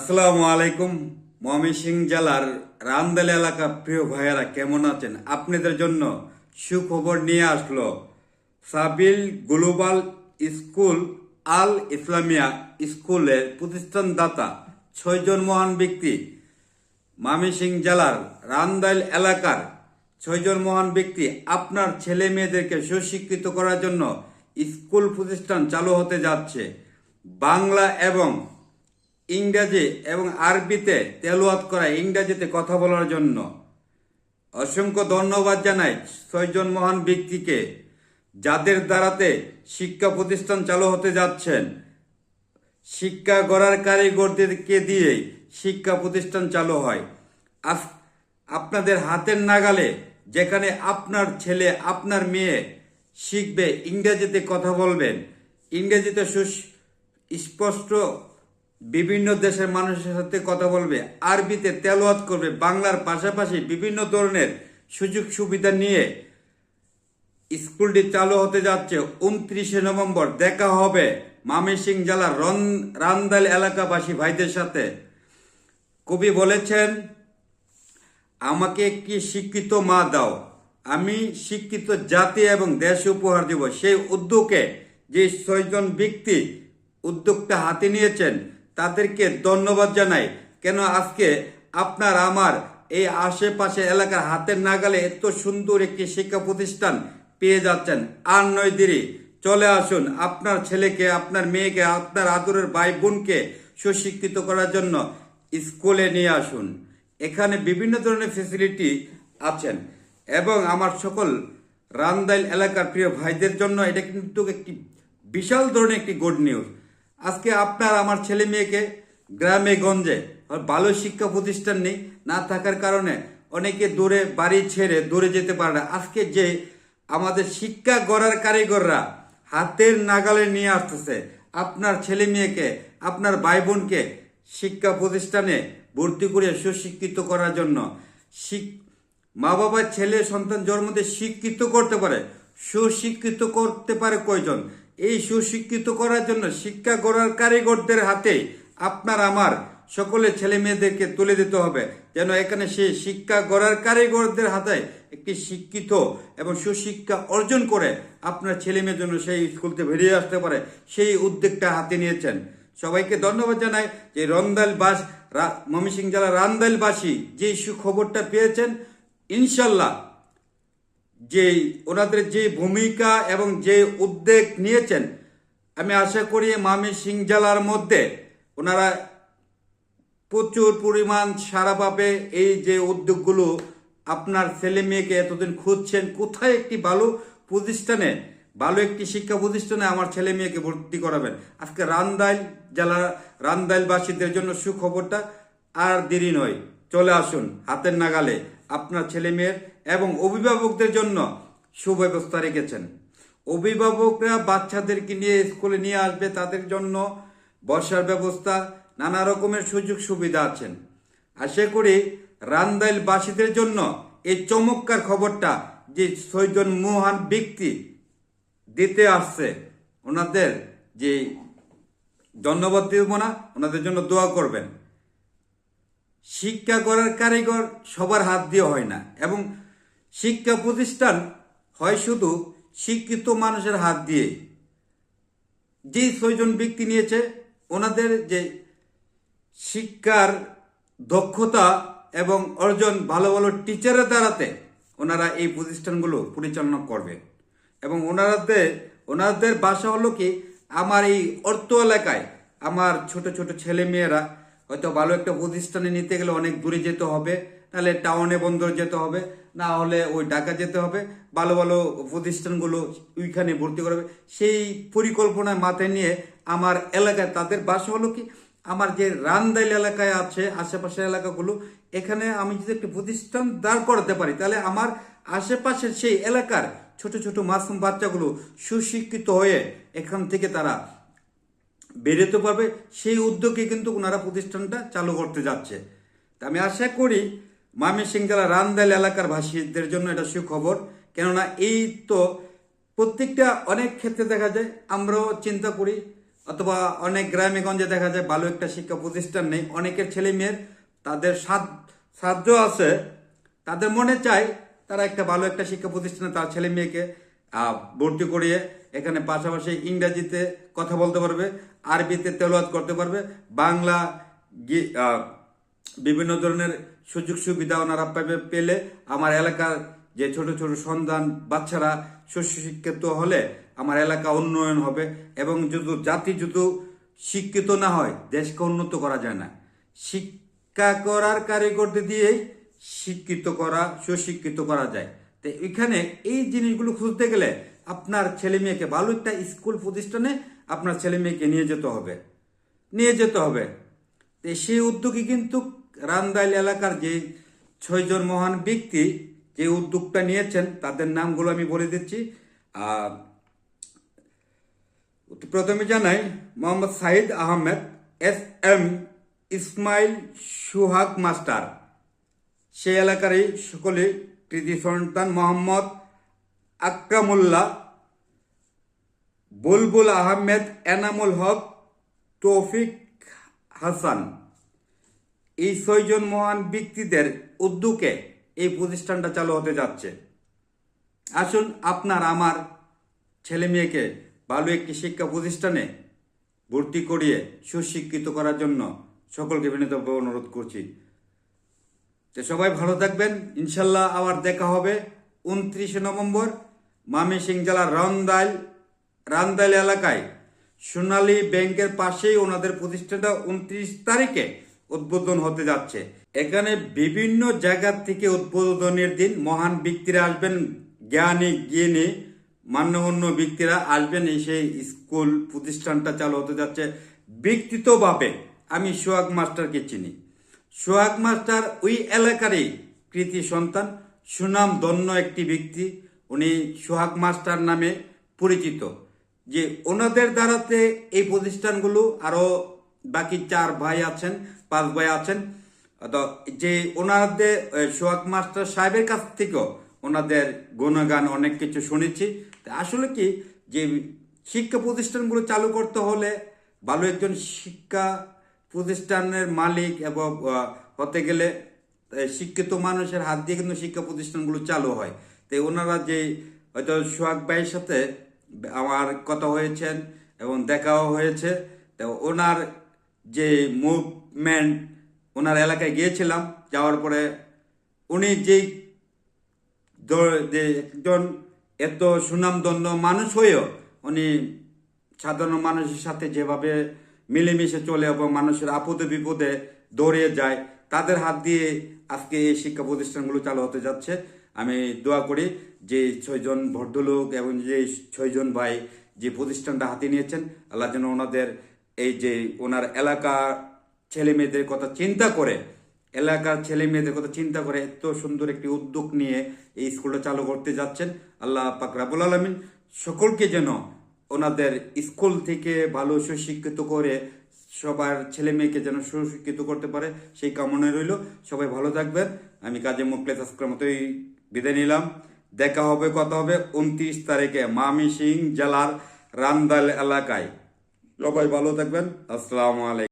আসসালামু আলাইকুম, ময়মনসিং জেলার রামদাল এলাকা প্রিয় ভাইয়েরা, কেমন আছেন? আপনাদের জন্য সুখবর নিয়ে আসলো সাবিল গ্লোবাল স্কুল, আল ইসলামিয়া স্কুলের প্রতিষ্ঠানদাতা, ছয়জন মহান ব্যক্তি। মামিসিং জেলার রান্দাইল এলাকার ছয়জন মহান ব্যক্তি আপনার ছেলে মেয়েদেরকে সুশিক্ষিত করার জন্য স্কুল প্রতিষ্ঠান চালু হতে যাচ্ছে। বাংলা এবং ইংরেজি এবং আরবিতে তেলোয়াত করা ইংরাজিতে কথা বলার জন্য। অসংখ্য ধন্যবাদ জানাই ছয়জন মহান ব্যক্তিকে যাদের দ্বারাতে শিক্ষা প্রতিষ্ঠান চালু হতে যাচ্ছেন। শিক্ষা গড়ার কারিগরদেরকে দিয়েই শিক্ষা প্রতিষ্ঠান চালু হয়। আপনাদের হাতের নাগালে যেখানে আপনার ছেলে, আপনার মেয়ে শিখবে, ইংরেজিতে কথা বলবেন, ইংরেজিতে সুস- স্পষ্ট বিভিন্ন দেশের মানুষের সাথে কথা বলবে, আরবিতে তেলোয়াত করবে, বাংলার পাশাপাশি বিভিন্ন ধরনের সুযোগ সুবিধা নিয়ে স্কুলটি চালু হতে যাচ্ছে। উনত্রিশে নভেম্বর দেখা হবে মামিসিং জেলার রন- রান্দাল এলাকাবাসী ভাইদের সাথে। কবি বলেছেন, আমাকে একটি শিক্ষিত মা দাও। আমি শিক্ষিত জাতি এবং দেশ উপহার দেব। সেই উদ্যোগে যে ছয়জন ব্যক্তি উদ্যোগটা হাতে নিয়েছেন তাদেরকে ধন্যবাদ জানাই। কেন আজকে আপনার আমার এই আশেপাশে এলাকার হাতের নাগালে এত সুন্দর একটি শিক্ষা প্রতিষ্ঠান পেয়ে যাচ্ছেন। আর নয় দেরি, চলে আসুন আপনার ছেলেকে, আপনার মেয়েকে, আপনার আদরের ভাই বোনকে সুশিক্ষিত করার জন্য স্কুলে নিয়ে আসুন। এখানে বিভিন্ন ধরনের ফেসিলিটি আছেন এবং আমার সকল রান্দাইল এলাকার প্রিয় ভাইদের জন্য এটা কিন্তু একটি বিশাল ধরনের একটি গুড নিউজ আজকে আপনার, আমার ছেলে মেয়েকে গ্রামে, গঞ্জে ভালো শিক্ষা প্রতিষ্ঠান নেই, না থাকার কারণে অনেকে দূরে বাড়ি ছেড়ে দূরে যেতে পারে না। আজকে যে আমাদের শিক্ষা গড়ার কারিগররা হাতের নাগালে নিয়ে আসতেছে, আপনার ছেলে মেয়েকে, আপনার ভাই বোনকে শিক্ষা প্রতিষ্ঠানে ভর্তি করে সুশিক্ষিত করার জন্য মা বাবার ছেলে সন্তান জন্মতে শিক্ষিত করতে পারে, সুশিক্ষিত করতে পারে কয়জন? এই সুশিক্ষিত করার জন্য শিক্ষা গড়ার কারিগরদের হাতে আপনার আমার সকলে ছেলে মেয়েদেরকে তুলে দিতে হবে। যেন এখানে সে শিক্ষা গড়ার কারিগরদের হাতে একটি শিক্ষিত এবং সুশিক্ষা অর্জন করে আপনার ছেলে মেয়ের জন্য সেই স্কুলতে বেরিয়ে আসতে পারে। সেই উদ্যোগটা হাতে নিয়েছেন। সবাইকে ধন্যবাদ জানাই যে রন্দাল বাস ময়মনসিং জেলার রান্দাইলবাসী যে সুখবরটা পেয়েছেন, ইনশাল্লাহ যে ওনাদের যে ভূমিকা এবং যে উদ্যোগ নিয়েছেন, আমি আশা করি মামি সিং জেলার মধ্যে ওনারা প্রচুর পরিমাণ সারা পাবে। এই যে উদ্যোগগুলো আপনার ছেলে মেয়েকে এতদিন খুঁজছেন, কোথায় একটি ভালো প্রতিষ্ঠানে, ভালো একটি শিক্ষা প্রতিষ্ঠানে আমার ছেলে মেয়েকে ভর্তি করাবেন? আজকে রান্দাইল জেলা রান্দাইলবাসীদের জন্য সুখবরটা, আর দেরি নয়, চলে আসুন হাতের নাগালে। আপনার ছেলে মেয়ের এবং অভিভাবকদের জন্য সুব্যবস্থা রেখেছেন। অভিভাবকরা বাচ্চাদেরকে নিয়ে স্কুলে নিয়ে আসবে, তাদের জন্য বসার ব্যবস্থা, নানা রকমের সুযোগ সুবিধা আছেন আশা করি রান্দাইল বাসীদের জন্য এই চমৎকার খবরটা যে ছয়জন মহান ব্যক্তি দিতে আসছে, ওনাদের যে ধন্যবাদ দিব না, ওনাদের জন্য দোয়া করবেন। শিক্ষা করার কারিগর সবার হাত দিয়ে হয় না এবং শিক্ষা প্রতিষ্ঠান হয় শুধু শিক্ষিত মানুষের হাত দিয়ে। যে ছয়জন ব্যক্তি নিয়েছে, ওনাদের যে শিক্ষার দক্ষতা এবং অর্জন ভালো ভালো টিচারের দ্বারাতে ওনারা এই প্রতিষ্ঠানগুলো পরিচালনা করবে এবং ওনাদের ওনাদের বাসা হলো কি, আমার এই অর্থ এলাকায় আমার ছোট ছোট ছেলে মেয়েরা হয়তো ভালো একটা প্রতিষ্ঠানে নিতে গেলে অনেক দূরে যেতে হবে, নাহলে টাউনে বন্দর যেতে হবে, না হলে ওই ঢাকা যেতে হবে, ভালো ভালো প্রতিষ্ঠানগুলো ওইখানে ভর্তি করবে। সেই পরিকল্পনা মাথায় নিয়ে আমার এলাকায় তাদের বাসা হলো কি, আমার যে রানদাইল এলাকায় আছে, আশেপাশের এলাকাগুলো, এখানে আমি যদি একটি প্রতিষ্ঠান দাঁড় করাতে পারি, তাহলে আমার আশেপাশের সেই এলাকার ছোট ছোট মাসুম বাচ্চাগুলো সুশিক্ষিত হয়ে এখান থেকে তারা বেরোতে পারবে, সেই উদ্যোগে কিন্তু ওনারা প্রতিষ্ঠানটা চালু করতে যাচ্ছে। তা আমি আশা করি ময়মনসিং জেলা রান্দাইল এলাকার ভাষীদের জন্য এটা সুখবর। কেননা এই তো প্রত্যেকটা অনেক ক্ষেত্রে দেখা যায়, আমরাও চিন্তা করি, অথবা অনেক গ্রামে গঞ্জে দেখা যায় ভালো একটা শিক্ষা প্রতিষ্ঠান নেই, অনেকের ছেলে মেয়ের তাদের সাহায্য আছে, তাদের মনে চায় তারা একটা ভালো একটা শিক্ষা প্রতিষ্ঠানে তার ছেলে মেয়েকে ভর্তি করিয়ে এখানে পাশাপাশি ইংরাজিতে কথা বলতে পারবে, আরবিতে তেলাওয়াত করতে পারবে, বাংলা বিভিন্ন ধরনের সুযোগ সুবিধা ওনারা পাবে, পেলে আমার এলাকার যে ছোট ছোট সন্তান বাচ্চারা সুশিক্ষিত হলে আমার এলাকা উন্নয়ন হবে এবং যদি জাতি যদি শিক্ষিত না হয়, দেশকে উন্নত করা যায় না। শিক্ষা করার কারিগরদের দিয়েই শিক্ষিত করা, সুশিক্ষিত করা যায়। তো এখানে এই জিনিসগুলো খুঁজতে গেলে আপনার ছেলে মেয়েকে ভালো একটা স্কুল প্রতিষ্ঠানে আপনার ছেলে মেয়েকে নিয়ে যেতে হবে। নিয়ে যেতে হবে। তো সেই উদ্যোগে কিন্তু রামদাইল এলাকার যে ছয়জন মহান ব্যক্তি যে উদ্যোগটা নিয়েছেন, তাদের নামগুলো আমি বলে দিচ্ছি। প্রথমে জানাই, Mohammad Saeed Ahmed, S M Ismail Suhag master. সেই এলাকারই সকলে কৃতি সন্তান মোহাম্মদ আকরামুল্লাহ, বুলবুল আহমেদ, এনামুল হক, তৌফিক হাসান। এই ছয়জন মহান ব্যক্তিদের উদ্যোগে এই প্রতিষ্ঠানটা চালু হতে যাচ্ছে। আসুন আপনার, আমার ছেলে মেয়েকে ভালো একটি শিক্ষা প্রতিষ্ঠানে ভর্তি করিয়ে সুশিক্ষিত করার জন্য সকলকে বিনীতভাবে অনুরোধ করছি। তো সবাই ভালো থাকবেন। ইনশাল্লাহ আবার দেখা হবে উনত্রিশে নভেম্বর মামিসিং জেলার রান্দাইল রান্দাইল এলাকায়। সোনালী ব্যাংকের পাশেই ওনাদের প্রতিষ্ঠানটা উনত্রিশ তারিখে উদ্বোধন হতে যাচ্ছে। এখানে বিভিন্ন জায়গা থেকে উদ্বোধনের দিন মহান ব্যক্তিরা আসবেন, জ্ঞানী জ্ঞানী, মান্যগণ্য ব্যক্তিরা আসবেন এই সেই স্কুল প্রতিষ্ঠানটা চালু হতে যাচ্ছে। ব্যক্তিত্বভাবে আমি সোহাগ মাস্টারকে চিনি। সোহাগ মাস্টার ওই এলাকারই কৃতি সন্তান। সুনাম ধন্য একটি ব্যক্তি। উনি সোহাগ মাস্টার নামে পরিচিত। যে ওনাদের দ্বারাতে এই প্রতিষ্ঠানগুলো আরও বাকি চার ভাই আছেন, পাঁচ ভাই আছেন। যে ওনাদের সোহাগ মাস্টার সাহেবের কাছ থেকেও ওনাদের গুণগান অনেক কিছু শুনেছি। আসলে কি যে শিক্ষা প্রতিষ্ঠানগুলো চালু করতে হলে ভালো একজন শিক্ষা প্রতিষ্ঠানের মালিক এবং হতে গেলে শিক্ষিত মানুষের হাত দিয়ে কিন্তু শিক্ষা প্রতিষ্ঠানগুলো চালু হয়। তো ওনারা যে, হয়তো সোহাগ ভাইয়ের সাথে আমার কথা হয়েছেন এবং দেখাও হয়েছে, তো ওনার যে মুভমেন্ট ওনার এলাকায় গিয়েছিলাম, যাওয়ার পরে উনি যেই একজন এত সুনামধন্য মানুষ হয়েও উনি সাধারণ মানুষের সাথে যেভাবে মিলেমিশে চলে এবং মানুষের আপদে বিপদে দৌড়ে যায়। তাদের হাত দিয়ে আজকে এই শিক্ষা প্রতিষ্ঠানগুলো চালু হতে যাচ্ছে। আমি দোয়া করি যে ছয়জন ভদ্রলোক এবং যে ছয়জন ভাই যে প্রতিষ্ঠানটা হাতে নিয়েছেন, আল্লাহ যেন ওনাদের এই যে ওনার এলাকা ছেলে মেয়েদের কথা চিন্তা করে, এলাকার ছেলে মেয়েদের কথা চিন্তা করে এত সুন্দর একটি উদ্যোগ নিয়ে এই স্কুলটা চালু করতে যাচ্ছেন। আল্লাহ পাক রাবুল আলমিন সকলকে যেন ওনাদের স্কুল থেকে ভালো সুশিক্ষিত করে সবার ছেলে মেয়েকে যেন সুশিক্ষিত করতে পারে, সেই কামনায় রইল। সবাই ভালো থাকবেন। আমি কাজে মুখলে আজকের মতোই বিদায় নিলাম। দেখা হবে, কথা হবে উনত্রিশ তারিখে মামি সিং জেলার রান্দাল এলাকায়। সবাই ভালো থাকবেন। আসসালামু আলাইকুম।